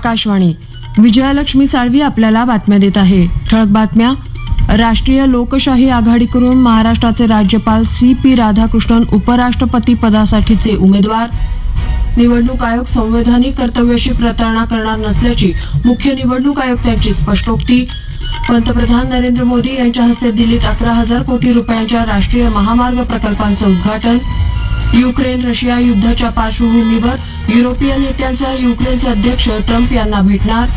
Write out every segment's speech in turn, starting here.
आकाशवाणी. विजयालक्ष्मी साळवी आपल्याला बातम्या देत आहे. ठळक बातम्या. राष्ट्रीय लोकशाही आघाडीकडून महाराष्ट्राचे राज्यपाल सी पी राधाकृष्णन उपराष्ट्रपती पदासाठीचे उमेदवार. निवडणूक आयोग संवैधानिक कर्तव्याशी प्रतारणा करणार नसल्याची मुख्य निवडणूक आयुक्तांची स्पष्टोक्ती. पंतप्रधान नरेंद्र मोदी यांच्या हस्ते दिल्लीत अकरा हजार कोटी रुपयांच्या राष्ट्रीय महामार्ग प्रकल्पांचं उद्घाटन. युक्रेन रशिया युद्धाच्या पार्श्वभूमीवर युरोपीय नेत्यांचा युक्रेनचे अध्यक्ष ट्रम्प यांना भेटणार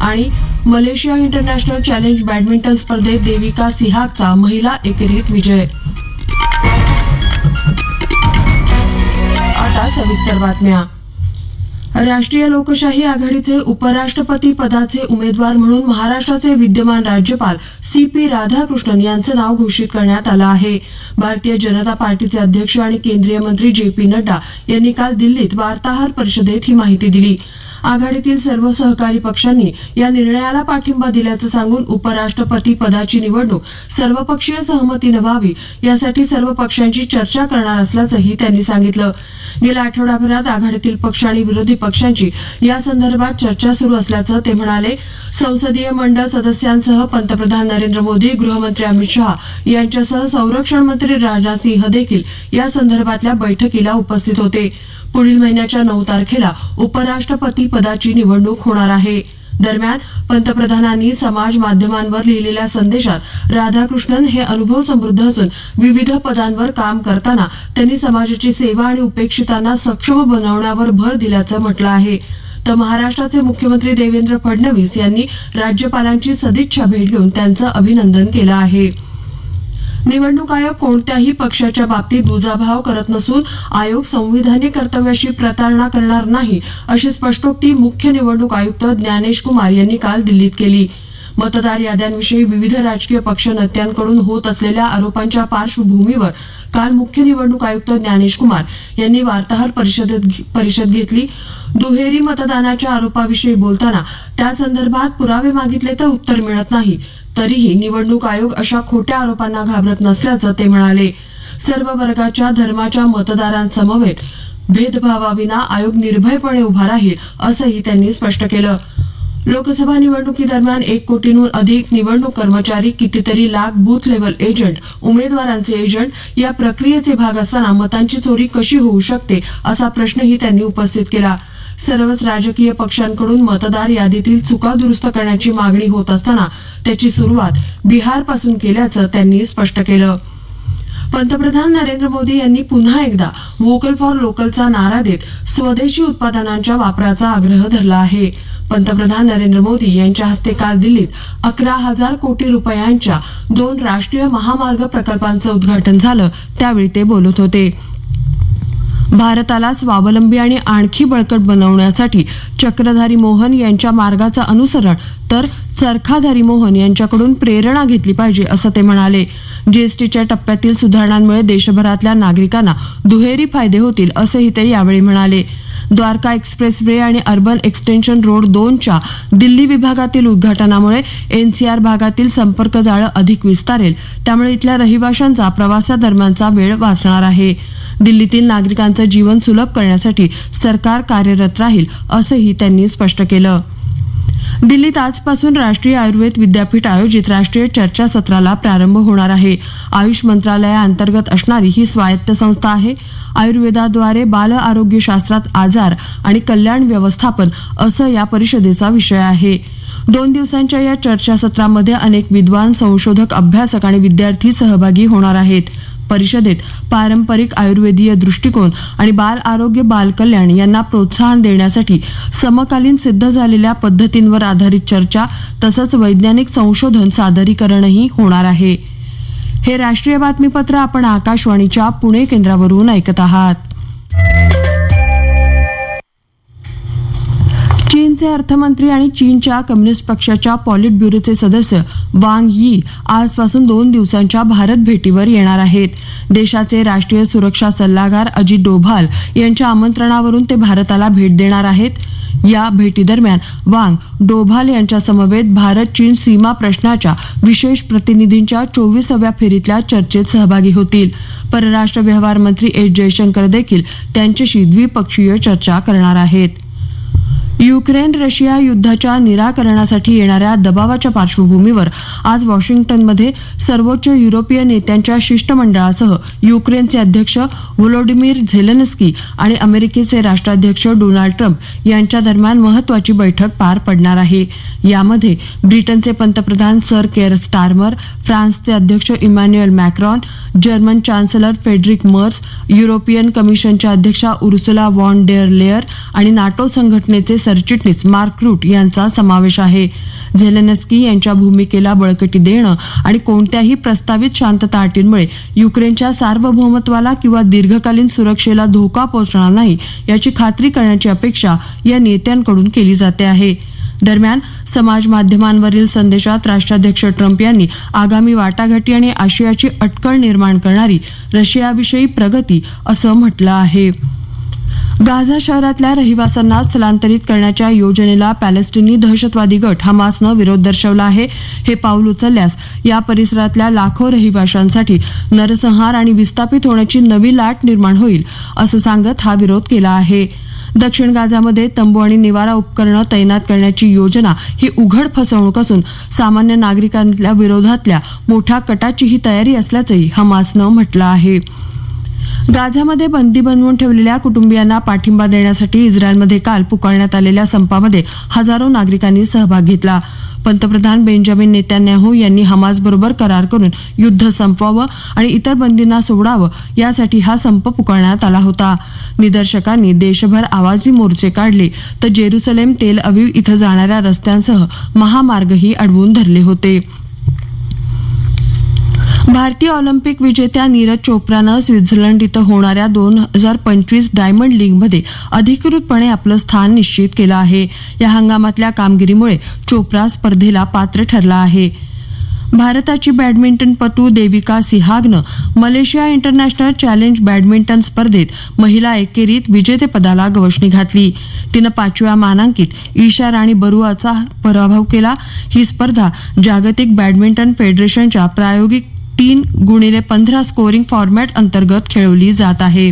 आणि मलेशिया इंटरनॅशनल चॅलेंज बॅडमिंटन स्पर्धेत देविका सिहागचा महिला एकेरीत विजय. आता सविस्तर बातम्या. राष्ट्रीय लोकशाही आघाडीचे उपराष्ट्रपती पदाचे उमेदवार म्हणून महाराष्ट्राचे विद्यमान राज्यपाल सी पी राधाकृष्णन यांचं नाव घोषित करण्यात आलं आहे. भारतीय जनता पार्टीचे अध्यक्ष आणि केंद्रीय मंत्री जे पी नड्डा यांनी काल दिल्लीत वार्ताहर परिषदेत ही माहिती दिली. आघाडीतील सर्व सहकारी पक्षांनी या निर्णयाला पाठिंबा दिल्याचं सांगून उपराष्ट्रपती पदाची निवडणूक सर्वपक्षीय सहमतीनं व्हावी यासाठी सर्व पक्षांची चर्चा करणार असल्याचंही त्यांनी सांगितलं. गेल्या आठवडाभरात आघाडीतील पक्ष आणि विरोधी पक्षांची या संदर्भात चर्चा सुरू असल्याचं ते म्हणाले. संसदीय मंडळ सदस्यांसह पंतप्रधान नरेंद्र मोदी गृहमंत्री अमित शहा यांच्यासह संरक्षण मंत्री राजनाथ सिंह देखील या संदर्भातल्या बैठकीला उपस्थित होते. पुढील महिन्याच्या नऊ तारखेला उपराष्ट्रपती पदाची निवडणूक होणार आहे. दरम्यान पंतप्रधानांनी समाज माध्यमांवर लिहिलेल्या संदेशात राधाकृष्णन हे अनुभव समृद्ध असून विविध पदांवर काम करताना त्यांनी समाजाची सेवा आणि उपेक्षितांना सक्षम बनवण्यावर भर दिल्याचं म्हटलं आहे. तर महाराष्ट्राचे मुख्यमंत्री देवेंद्र फडणवीस यांनी राज्यपालांची सदिच्छा भेट घेऊन त्यांचं अभिनंदन केलं आहे. निवडणूक आयोग कोणत्याही पक्षाच्या बाबतीत दुजाभाव करत नसून आयोग संविधानिक कर्तव्याशी प्रतारणा करणार नाही अशी स्पष्टोक्ती मुख्य निवडणूक आयुक्त ज्ञानेश कुमार यांनी काल दिल्लीत केली. मतदार याद्यांविषयी विविध राजकीय पक्ष नेत्यांकडून होत असलेल्या आरोपांच्या पार्श्वभूमीवर काल मुख्य निवडणूक आयुक्त ज्ञानेश कुमार यांनी वार्ताहर परिषदेत परिषद घेतली. दुहेरी मतदानाच्या आरोपाविषयी बोलताना त्या संदर्भात पुरावे मागितले तर उत्तर मिळत नाही. तरीही निवडणूक आयोग अशा खोट्या आरोपांना घाबरत नसल्याचं ते म्हणाले. सर्व वर्गाच्या धर्माच्या मतदारांसमवेत भेदभावाविना आयोग निर्भयपणे उभा राहील असंही त्यांनी स्पष्ट केलं. लोकसभा निवडणुकीदरम्यान एक कोटींहून अधिक निवडणूक कर्मचारी कितीतरी लाख बूथ लेवल एजंट उमेदवारांचे एजंट या प्रक्रियेचे भाग असताना मतांची चोरी कशी होऊ शकते असा प्रश्नही त्यांनी उपस्थित केला. सर्वच राजकीय पक्षांकडून मतदार यादीतील चुका दुरुस्त करण्याची मागणी होत असताना त्याची सुरुवात बिहारपासून केल्याचं त्यांनी स्पष्ट केलं. पंतप्रधान नरेंद्र मोदी यांनी पुन्हा एकदा व्होकल फॉर लोकलचा नारा देत स्वदेशी उत्पादनांच्या वापराचा आग्रह धरला आहे. पंतप्रधान नरेंद्र मोदी यांच्या हस्ते काल दिल्लीत अकरा हजार कोटी रुपयांच्या दोन राष्ट्रीय महामार्ग प्रकल्पांचं उद्घाटन झालं त्यावेळी ते बोलत होते. भारताला स्वावलंबी आणि आणखी बळकट बनवण्यासाठी चक्रधारी मोहन यांच्या मार्गाचं अनुसरण तर चरखाधारी मोहन यांच्याकडून प्रेरणा घेतली पाहिजे असं ते म्हणाले. जीएसटीच्या टप्प्यातील सुधारणांमुळे देशभरातल्या नागरिकांना दुहेरी फायदे होतील असंही ते यावेळी म्हणाले. द्वारका एक्सप्रेस वे आणि अर्बन एक्सटेन्शन रोड दोनच्या दिल्ली विभागातील उद्घाटनामुळे एनसीआर भागातील संपर्क जाळं अधिक विस्तारेल त्यामुळे इथल्या रहिवाशांचा प्रवासादरम्यानचा वेळ वाचणार आहे. दिल्लीतील नागरिकांचं जीवन सुलभ करण्यासाठी सरकार कार्यरत राहील असंही त्यांनी स्पष्ट केलं. दिल्लीत आजपासून राष्ट्रीय आयुर्वेद विद्यापीठ आयोजित राष्ट्रीय चर्चासत्राला प्रारंभ होणार आहे. आयुष मंत्रालयाअंतर्गत असणारी ही स्वायत्त संस्था आहे. आयुर्वेदाद्वारे बाल आरोग्यशास्त्रात आजार आणि कल्याण व्यवस्थापन असं या परिषदेचा विषय आहे. दोन दिवसांच्या या चर्चासत्रामध्ये अनेक विद्वान संशोधक अभ्यासक आणि विद्यार्थी सहभागी होणार आहेत. परिषदेत पारंपरिक आयुर्वेदीय दृष्टिकोन आणि बाल आरोग्य बाल कल्याण यांना प्रोत्साहन देण्यासाठी समकालीन सिद्ध झालेल्या पद्धतींवर आधारित चर्चा तसंच वैज्ञानिक संशोधन सादरीकरणही होणार आहे. हे राष्ट्रीय बातमीपत्र आपण आकाशवाणीच्या पुणे केंद्रावरून ऐकत आहात. चीनचे अर्थमंत्री आणि चीनच्या कम्युनिस्ट पक्षाच्या पॉलिट ब्युरोचे सदस्य वांग यी आजपासून दोन दिवसांच्या भारत भेटीवर येणार आहेत. देशाचे राष्ट्रीय सुरक्षा सल्लागार अजित डोभाल यांच्या आमंत्रणावरून ते भारताला भेट देणार आहेत. या भेटीदरम्यान वांग डोभाल यांच्या समवेत भारत चीन सीमा प्रश्नाच्या विशेष प्रतिनिधींच्या चोवीसाव्या फेरीतल्या चर्चेत सहभागी होतील. परराष्ट्र व्यवहार मंत्री एस जयशंकर देखील त्यांच्याशी द्विपक्षीय चर्चा करणार आहेत. युक्रेन रशिया युद्धाच्या निराकरणासाठी येणाऱ्या दबावाच्या पार्श्वभूमीवर आज वॉशिंग्टनमध्ये सर्वोच्च युरोपीय नेत्यांच्या शिष्टमंडळासह युक्रेनचे अध्यक्ष व्लोडिमीर झेलेन्स्की आणि अमेरिकेचे राष्ट्राध्यक्ष डोनाल्ड ट्रम्प यांच्या दरम्यान महत्वाची बैठक पार पडणार आहे. यामध्ये ब्रिटनचे पंतप्रधान सर केअर स्टार्मर फ्रान्सचे अध्यक्ष Emmanuel Macron German chancellor Friedrich Merz European कमिशनच्या अध्यक्षा उर्सुला वॉन डेअर लेअर आणि नाटो संघटनेचे सरचिटणीस मार्क रूट यांचा समावेश आहे. झेलेनस्की यांच्या भूमिकेला बळकटी देणं आणि कोणत्याही प्रस्तावित शांतता अटींमुळे युक्रेनच्या सार्वभौमत्वाला किंवा दीर्घकालीन सुरक्षेला धोका पोहोचणार नाही याची खात्री करण्याची अपेक्षा या नेत्यांकडून केली जाते आहे. दरम्यान समाज माध्यमांवरील संदेशात राष्ट्राध्यक्ष ट्रम्प यांनी आगामी वाटाघाटी आणि आशियाची अटकळ निर्माण करणारी रशियाविषयी प्रगती असं म्हटलं आहे. गाझा शहरातल्या रहिवाशांना स्थलांतरित करण्याच्या योजनेला पॅलेस्टिनी दहशतवादी गट हमासनं विरोध दर्शवला आहे. हे पाऊल उचलल्यास या परिसरातल्या लाखो रहिवाशांसाठी नरसंहार आणि विस्थापित होण्याची नवी लाट निर्माण होईल असं सांगत हा विरोध केला आहे. दक्षिण गाझामध्ये तंबू आणि निवारा उपकरणं तैनात करण्याची योजना ही उघड फसवणूक असून सामान्य नागरिकांच्या विरोधातल्या मोठ्या कटाची ही तयारी असल्याचंही हमासनं म्हटलं आहे. गाझामध्ये बंदी बनवून ठेवलेल्या कुटुंबियांना पाठिंबा देण्यासाठी इस्रायलमध्ये काल पुकारण्यात आलेल्या संपामध्ये हजारो नागरिकांनी सहभाग घेतला. पंतप्रधान बेंजामिन नेत्यान्याहू यांनी हमास बरोबर करार करून युद्ध संपवावं आणि इतर बंदींना सोडावं यासाठी हा संप पुकारण्यात आला होता. निदर्शकांनी देशभर आवाजी मोर्चे काढले तर जेरुसलेम तेल अवीव इथं जाणाऱ्या रस्त्यांसह महामार्गही अडवून धरले होते. भारतीय ऑलिम्पिक विजेत्या नीरज चोप्रानं स्वित्झर्लंड इथं होणाऱ्या दोन हजार पंचवीस डायमंड लीगमध्ये अधिकृतपणे आपलं स्थान निश्चित केलं आहे. या हंगामातल्या कामगिरीमुळे चोप्रा स्पर्धेला पात्र ठरला आहे. भारताची बॅडमिंटनपटू देविका सिहागनं मलेशिया इंटरनॅशनल चॅलेंज बॅडमिंटन स्पर्धेत महिला एकेरीत विजेतेपदाला गवसणी घातली. तिनं पाचव्या मानांकित ईशा राणी बरुआचा पराभव केला. ही स्पर्धा जागतिक बॅडमिंटन फेडरेशनच्या प्रायोगिक तीन गुणिले पंधरा स्कोरिंग फॉर्मॅट अंतर्गत खेळवली जात आहे.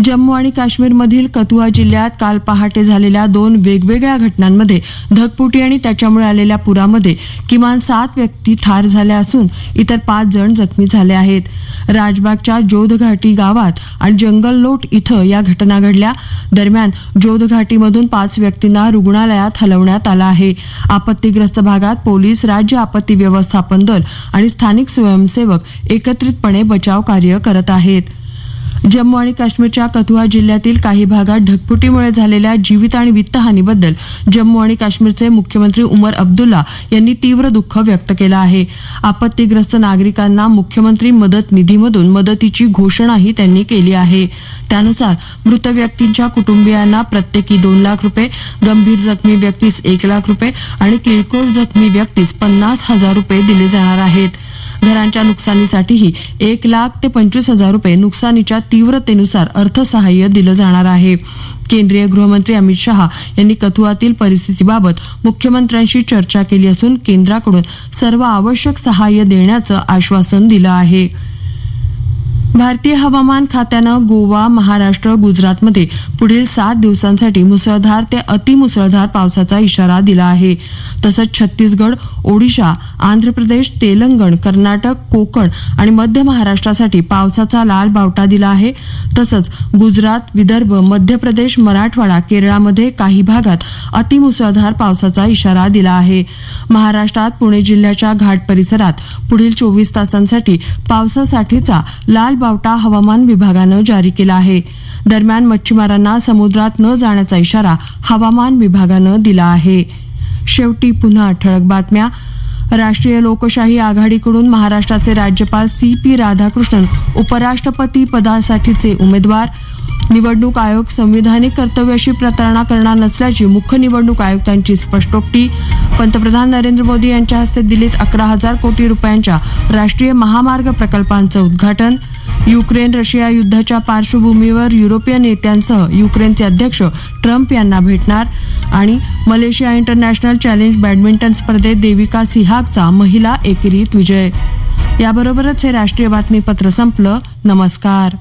जम्मू आणि काश्मीरमधील कथुआ जिल्ह्यात काल पहाटे झालेल्या दोन वेगवेगळ्या घटनांमध्ये धगपुटी आणि त्याच्यामुळे आलेल्या पुरामध्ये किमान सात व्यक्ती ठार झाल्या असून इतर पाच जण जखमी झाले आहेत. राजबागच्या जोधघाटी गावात आणि जंगल लोट इथं या घटना घडल्या. दरम्यान जोधघाटीमधून पाच व्यक्तींना रुग्णालयात हलवण्यात आलं आहे. आपत्तीग्रस्त भागात पोलीस राज्य आपत्ती व्यवस्थापन दल आणि स्थानिक स्वयंसेवक एकत्रितपणे बचाव कार्य करत आहेत. जम्मू आणि काश्मीरच्या कथुआ जिल्ह्यातील काही भागात ढगफुटीमुळे झालेल्या जीवित आणि वित्तहानीबद्दल जम्मू आणि काश्मीरचे मुख्यमंत्री उमर अब्दुल्ला यांनी तीव्र दुःख व्यक्त केलं आहे. आपत्तीग्रस्त नागरिकांना मुख्यमंत्री मदत निधीमधून मदतीची घोषणाही त्यांनी केली आहे. त्यानुसार मृत व्यक्तींच्या कुटुंबियांना प्रत्येकी दोन लाख रुपये गंभीर जखमी व्यक्तीस एक लाख रुपये आणि किरकोळ जखमी व्यक्तीस पन्नास हजार रुपये दिले जाणार आहेत. घरांच्या नुकसानीसाठीही एक लाख ते पंचवीस हजार रुपये नुकसानीच्या तीव्रतेनुसार अर्थसहाय्य दिलं जाणार आहे. केंद्रीय गृहमंत्री अमित शहा यांनी कथुआतील परिस्थितीबाबत मुख्यमंत्र्यांशी चर्चा केली असून केंद्राकडून सर्व आवश्यक सहाय्य देण्याचं आश्वासन दिलं आहे. भारतीय हवामान खात्यानं गोवा महाराष्ट्र गुजरातमध्ये पुढील सात दिवसांसाठी मुसळधार ते अतिमुसळधार पावसाचा इशारा दिला आहे. तसंच छत्तीसगड ओडिशा आंध्र प्रदेश तेलंगण कर्नाटक कोकण आणि मध्य महाराष्ट्रासाठी पावसाचा लाल बावटा दिला आहे. तसंच गुजरात विदर्भ मध्य प्रदेश मराठवाडा केरळामध्ये काही भागात अतिमुसळधार पावसाचा इशारा दिला आहे. महाराष्ट्रात पुणे जिल्ह्याच्या घाट परिसरात पुढील चोवीस तासांसाठी पावसासाठीचा लाल बावटा हवामान विभागानं जारी केला आहे. दरम्यान मच्छीमारांना समुद्रात न जाण्याचा इशारा हवामान विभागानं दिला आहे. शेवटी पुन्हा ठळक बातम्या. राष्ट्रीय लोकशाही आघाडीकडून महाराष्ट्राचे राज्यपाल सी पी राधाकृष्णन उपराष्ट्रपती पदासाठीचे उमेदवार. निवडणूक आयोग संविधानिक कर्तव्याशी प्रतारणा करणार नसल्याची मुख्य निवडणूक आयुक्तांची स्पष्टोक्ती. पंतप्रधान नरेंद्र मोदी यांच्या हस्ते दिल्लीत अकरा हजार कोटी रुपयांच्या राष्ट्रीय महामार्ग प्रकल्पांचं उद्घाटन. युक्रेन रशिया युद्धाच्या पार्श्वभूमीवर युरोपीय नेत्यांसह युक्रेनचे अध्यक्ष ट्रम्प यांना भेटणार आणि मलेशिया इंटरनॅशनल चॅलेंज बॅडमिंटन स्पर्धेत देविका सिहागचा महिला एकेरीत विजय. याबरोबरच हे राष्ट्रीय बातमीपत्र संपलं. नमस्कार.